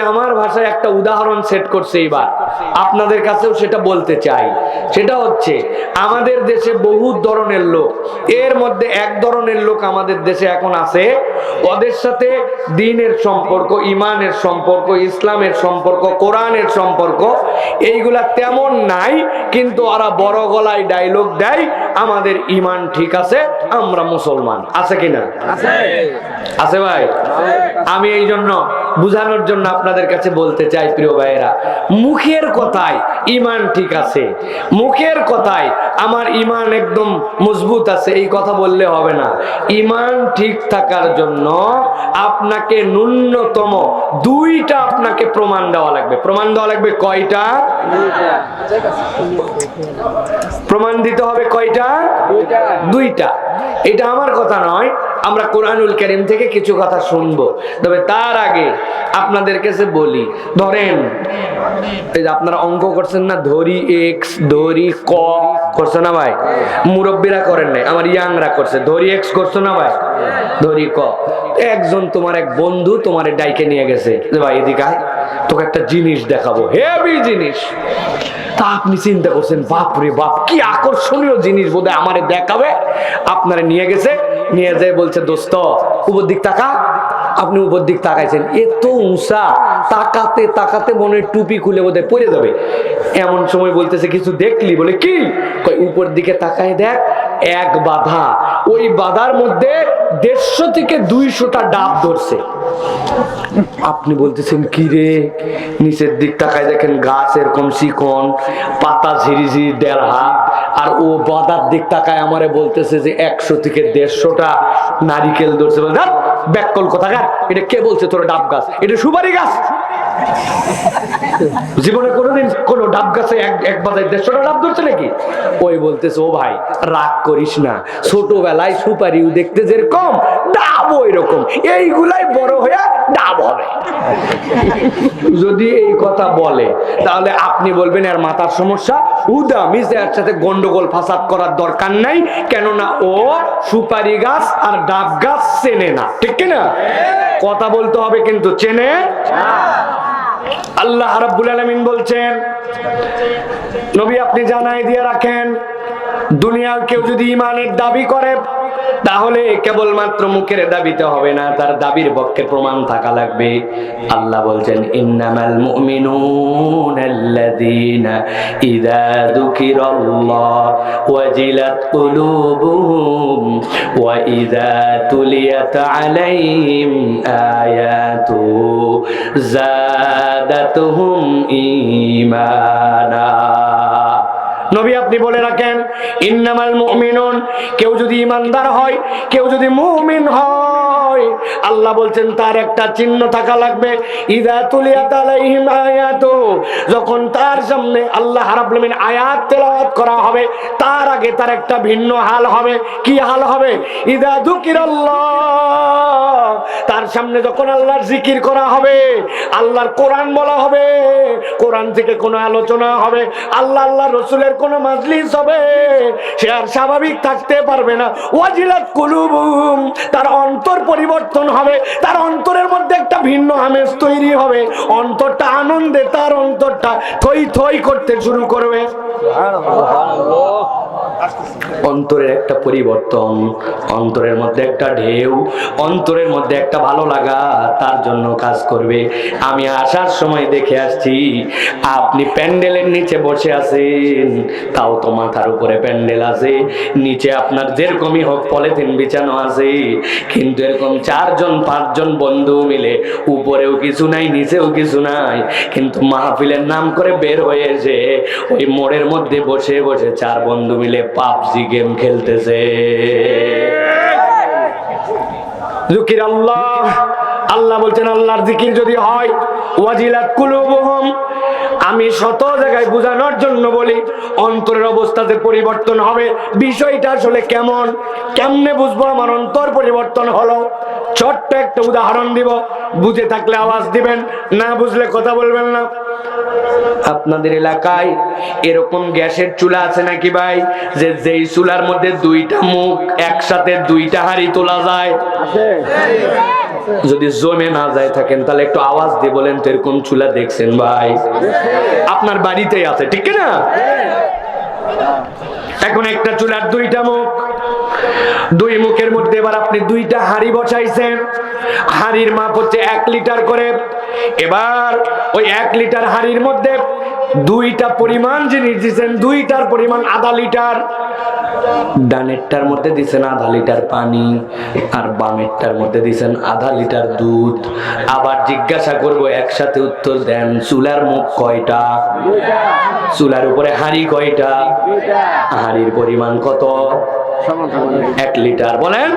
আমার ভাষায় একটা উদাহরণ সেট করছে এবার। আপনাদের কাছেও সেটা বলতে চাই। সেটা হচ্ছে, আমাদের দেশে বহু ধরনের লোক, এর মধ্যে এক ধরনের লোক আমাদের দেশে এখন আছে। ওদের সাথে দিনের সম্পর্ক, ইমানের সম্পর্ক, ইসলামের সম্পর্ক, কোরআনের সম্পর্ক, এইগুলা তেমন নাই, কিন্তু ওরা বড় গলায় ডায়লগ দেয়, আমাদের ইমান ঠিক আছে, আমরা মুসলমান। আছে কিনা? আছে। ভাই? আমি এই জন্য বুঝানোর জন্য আপনাদের কাছে বলতে চাই, প্রিয় ভাইয়েরা, মুখের কথায় ইমান ঠিক আছে। মুখের কথায় আমার ইমান একদম মজবুত আছে, এই কথা বললে হবে না। ইমান ঠিক থাকার জন্য আপনাকে ন্যূনতম দুইটা আপনাকে প্রমাণ দেওয়া লাগবে। প্রমাণ দেওয়া লাগবে কয়টা? প্রমাণ দিতে হবে কয়টা? দুইটা। এটা আমার কথা নয় আমরা কোরআনুল করিম থেকে কিছু কথা শুনব। তবে তার আগে আপনাদের কাছে বলি ধরেন আপনারা অঙ্ক করছেন না ধরি এক্স ধরি ক করছে না ভাই? মুরব্বীরা করেন নাই আমার ইয়াংরা করছে। ধরি এক্স করছ না ভাই? ধরি ক একজন তোমার এক বন্ধু তোমার ডাইকে নিয়ে গেছে। ভাই এদিকে আয়, তোকে একটা জিনিস দেখাবো হেভি জিনিস। তা আপনি চিন্তা করছেন বাপ রে বাপ কি আকর্ষণীয় জিনিস বোধহয় আমারে দেখাবে? আপনারে নিয়ে গেছে নিয়ে যায় বলছে দোস্ত উপর দিক তাকা। আপনি উপর দিক তাকাইছেন এত উঁচা তাকাতে তাকাতে মনে টুপি খুলে বোধহয় পড়ে যাবে। এমন সময় বলতেছে কিছু দেখলি? বলে কি? উপর দিকে তাকায় দেখ এক বাধা। ওই বাধার মধ্যে দেড়শো থেকে দুইশোটা ডাব ধরছে। আপনি বলতেছেন কি রে? নিচের দিক তাকায় দেখেন গাছ এরকম শিকন পাতা ঝিরি দেড় হাত। আর ও বাদার দিক তাকায় আমারে বলতেছে যে একশো থেকে দেড়শোটা নারিকেল ধরছে। বলে "ধ্যাৎ, ব্যাককল কোথাকার? এটা কে বলছে তোর ডাব গাছ? এটা সুপারি গাছ? জীবনে কোনোদিন কোন ডাব গাছে এক বাজায় দেড়শোটা ডাব ধরছে নাকি? ওই বলতেছে, ও ভাই, রাগ করিস না। ছোটবেলায় সুপারিও দেখতে যেরকম, ডাব ওই রকম এইগুলাই বড় হয়ে ডাব হবে। যদি এই কথা বলে, তাহলে আপনি বলবেন আর মাথার সমস্যা? উদা, মিসে এর সাথে গন্ডগোল ফাসাদ করার দরকার নাই, কেননা ও সুপারি গাছ আর ডাব গাছ চেনে না। ঠিক কিনা? কথা বলতে হবে কিন্তু চেনে আল্লাহ রাব্বুল আলামিন বলছেন, নবী আপনি জানাই দিয়ে রাখেন, দুনিয়ার কেউ যদি ইমানের দাবি করে, তাহলে কেবলমাত্র মুখের দাবিতে হবে না, তার দাবির পক্ষে প্রমাণ থাকা লাগবে। আল্লাহ বলছেন, ইন্নামাল মুমিনুন আল্লাযীনা ইযা যুকিরাল্লাহ ওয়াজিলাত কুলুবুহুম ওয়া ইযা তুলিয়াত আলাইহিম আয়াতু জাদাতুহুম ঈমানা নবী আপনি বলে রাখেন, ইন্নামাল মুমিনুন কেউ যদি ইমানদার হয়, কেউ যদি মুমিন হয় আল্লাহ বলছেন, তার একটা চিহ্ন থাকা লাগবে। যখন তার সামনে আল্লাহ রাব্বুল আলামিন আয়াত তেলাওয়াত করা হবে, তার আগে তার একটা ভিন্ন হাল হবে। কি হাল হবে? ইদা যুকিরাল্লাহ। তার সামনে যখন আল্লাহর জিকির করা হবে, আল্লাহর কোরআন বলা হবে, কোরআন থেকে কোনো আলোচনা হবে, আল্লাহ আল্লাহ রসুলের কোনো মাজলিস হবে, সে আর স্বাভাবিক থাকতে পারবে না। ওয়াজিলাত কুলুবুম তার অন্তর পরিবর্তন হবে, তার অন্তরের মধ্যে একটা ভিন্ন আমেজ তৈরি হবে। অন্তরটা আনন্দে, তার অন্তরটা থই থই করতে শুরু করবে। অন্তরের একটা পরিবর্তন, অন্তরের মধ্যে একটা ঢেউ, অন্তরের মধ্যে একটা ভালো লাগা, তার জন্য কাজ করবে। আমি আসার সময় দেখে আসছি, আপনি প্যান্ডেলের নিচে বসে আছেন। তাও তো মাথার উপরে প্যান্ডেল আছে। নিচে আপনার যেরকমই হোক পলিথিন বিছানো আছে। কিন্তু এরকম চারজন, পাঁচজন বন্ধু মিলে উপরেও কিছু নাই, নিচেও কিছু নাই। কিন্তু মাহফিলের নাম করে বের হয়েছে ওই মোড়ের মধ্যে বসে বসে চার বন্ধু মিলে পাবজি গেম খেলতেছে। জুকির আল্লাহ আল্লাহ বলছেন, আল্লাহর জিকির যদি হয়, ওয়াজিলাত কুলুবুহুম। আমি শত জায়গায় বোঝানোর জন্য বলি, অন্তরের অবস্থাতে পরিবর্তন হবে। বিষয়টা আসলে কেমন? কেমনে বুঝব? আমার অন্তর পরিবর্তন হলো। ছোট্ট একটা উদাহরণ দিব। বুঝে থাকলে আওয়াজ দিবেন, না বুঝলে কথা বলবেন না। আপনাদের এলাকায় এরকম গ্যাসের চুলা আছে নাকি ভাই? যে যেই চুলার মধ্যে দুইটা মুখ একসাথে দুইটা হাড়ি তোলা যায়। যদি জমে না যায় থাকেন তাহলে একটু আওয়াজ দিয়ে বলেন তো এরকম চুলা দেখছেন ভাই। আপনার বাড়িতেই আছে ঠিক না এখন একটা চুলার দুইটা মুখ। দুই মুখের মধ্যে এবার আপনি দুইটা হাড়ি বসাইছেন। হাড়ির মাপ হচ্ছে এক লিটার করে এবার ওই এক লিটার হাড়ির মধ্যে দুইটা পরিমাণ জিনিস দিচ্ছেন দুইটার পরিমাণ আধা লিটার। ডানেরটার মধ্যে দিছেন আধা লিটার পানি আর বামেরটার মধ্যে দিছেন আধা লিটার দুধ। আবার জিজ্ঞাসা করব, একসাথে উত্তর দেন, চুলার মুখ কয়টা? চুলার উপরে হাড়ি কয়টা? হাড়ির পরিমাণ কত? এক লিটার। বলেন?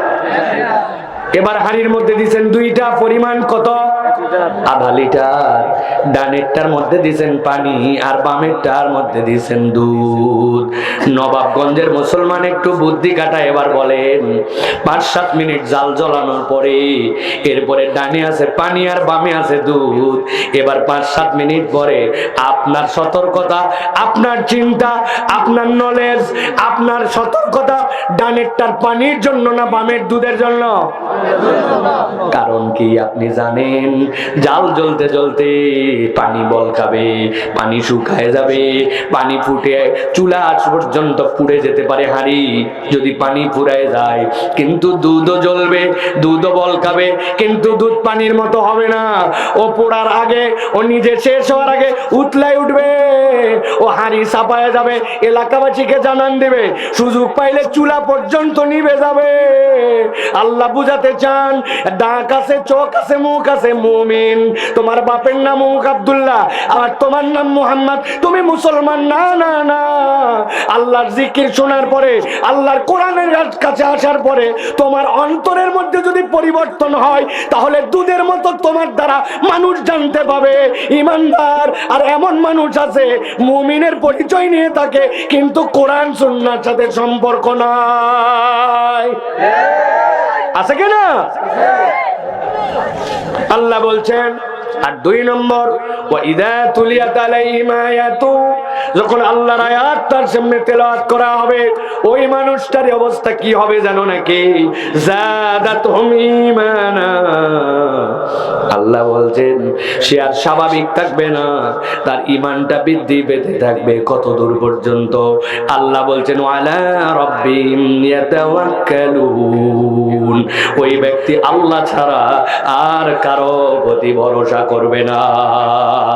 এবার হাড়ির মধ্যে দিছেন দুইটা পরিমাণ কত? আধা লিটার। ডানেরটার মধ্যে দিছেন পানি আর বামেরটার মধ্যে দিছেন দুধ। নবাবগঞ্জের মুসলমান একটু বুদ্ধি কাটা এবার বলেন, পাঁচ সাত মিনিট জাল জ্বলানোর পরে এরপরে ডানে আছে পানি আর বামে আছে দুধ। এবার পাঁচ সাত মিনিট পরে আপনার সতর্কতা, আপনার চিন্তা, আপনার নলেজ আপনার সতর্কতা ডানেরটার পানির জন্য না বামের দুধের জন্য? কারণ কি আপনি জানেন, জাল জ্বলতে জ্বলতে পানি বল খাবে পানি শুকায় যাবে, পানি ফুটে চুলা আজ পর্যন্ত পুড়ে যেতে পারে হাঁড়ি। যদি পানি ফুরায় যায়, কিন্তু দুধও জ্বলবে, দুধও বল খাবে কিন্তু দুধ পানির মতো হবে না। ও পোড়ার আগে, ও নিজে শেষ হওয়ার আগে উতলাই উঠবে, ও হাঁড়ি সাপায় যাবে, এলাকাবাসীকে জানান দেবে। সুযোগ পাইলে চুলা পর্যন্ত নিভে যাবে। আল্লাহ বুঝাতে চান, ডাক আছে, চোখ আছে, মুখ আছে, মুমিন। তোমার বাপের নাম মুখ আব্দুল্লাহ আর তোমার নাম মুহাম্মদ। তুমি মুসলমান, না না না। আল্লাহর জিকির শোনার পরে, আল্লাহর কোরআনের কাছে আসার পরে, তোমার অন্তরের মধ্যে যদি পরিবর্তন হয়, তাহলে দুধের মতো তোমার দ্বারা মানুষ জানতে পাবে। ইমানদার, আর এমন মানুষ আছে, মুমিনের পরিচয় নিয়ে থাকে, কিন্তু কোরআন, সুন্নার সাথে সম্পর্ক নাই আছে কিনা আল্লাহ বলছেন আর দুই নম্বর ওয়াইদা যখন আল্লাহর আয়াত তার সামনে তেলাওয়াত করা হবে, ওই মানুষটার অবস্থা কি হবে জানো নাকি? আল্লাহ বলছেন, সে আর স্বাভাবিক থাকবে না, তার ইমানটা বৃদ্ধি পেতে থাকবে কত দূর পর্যন্ত? আল্লাহ বলছেন ওই ব্যক্তি আল্লাহ ছাড়া আর কারও প্রতি ভরসা করবে না।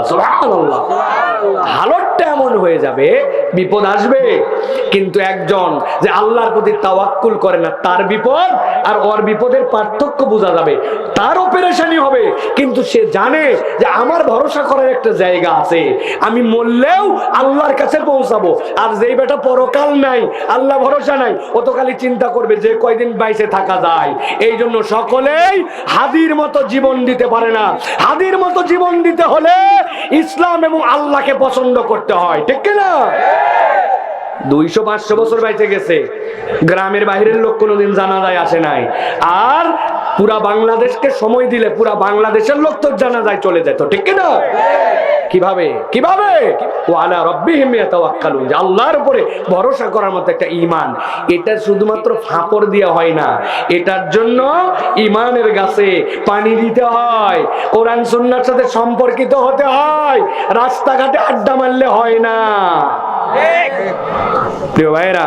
সুবহানাল্লাহ। হালতটা এমন হয়ে যাবে, বিপদ আসবে। কিন্তু একজন যে আল্লাহর প্রতি তাওয়াক্কুল করে না, তার বিপদ আর ওর বিপদের পার্থক্য বোঝা যাবে। তার অপারেশনই হবে। কিন্তু সে জানে যে আমার ভরসা করার একটা জায়গা আছে। আমি মরলেও আল্লাহর কাছে পৌঁছাবো। আর যেই বেটা পরকাল নাই, আল্লাহ ভরসা নাই, ও তো খালি চিন্তা করবে যে কয়দিন বাইসে থাকা যায়। এই জন্য সকলেই হাদির মতো জীবন দিতে পারে না। হাদির মতো জীবন দিতে হলে ইসলাম এবং আল্লাহকে পছন্দ করতে হয়, ঠিক না দুইশো, পাঁচশো বছর বেঁচে গেছে। গ্রামের বাহিরের লোক কোনোদিন জানা যায় আসে নাই। আর পুরা বাংলাদেশকে সময় দিলে পুরা বাংলাদেশের লোক তো জানা যায় চলে যেত, ঠিক না কীভাবে? কীভাবে? আল্লাহর উপরে ভরসা করার মতো একটা ঈমান। এটা শুধুমাত্র ফাপড় দেওয়া হয় না। এটার জন্য ঈমানের গাছে পানি দিতে হয়। কোরআন সুন্নাহর সাথে সম্পর্কিত হতে হয়। রাস্তাঘাটে আড্ডা মারলে হয় না। প্রিয় ভাইরা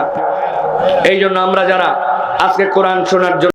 এই জন্য আমরা যারা আজকে কোরআন শোনার জন্য